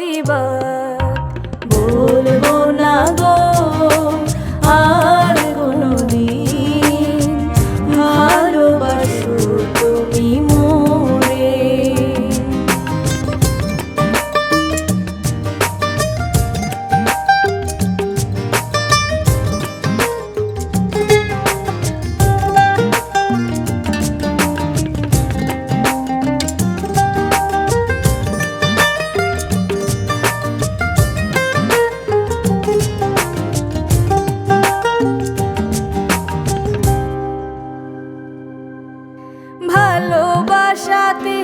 প্রতিবাদ। বলব না গো ভালোবাসাতে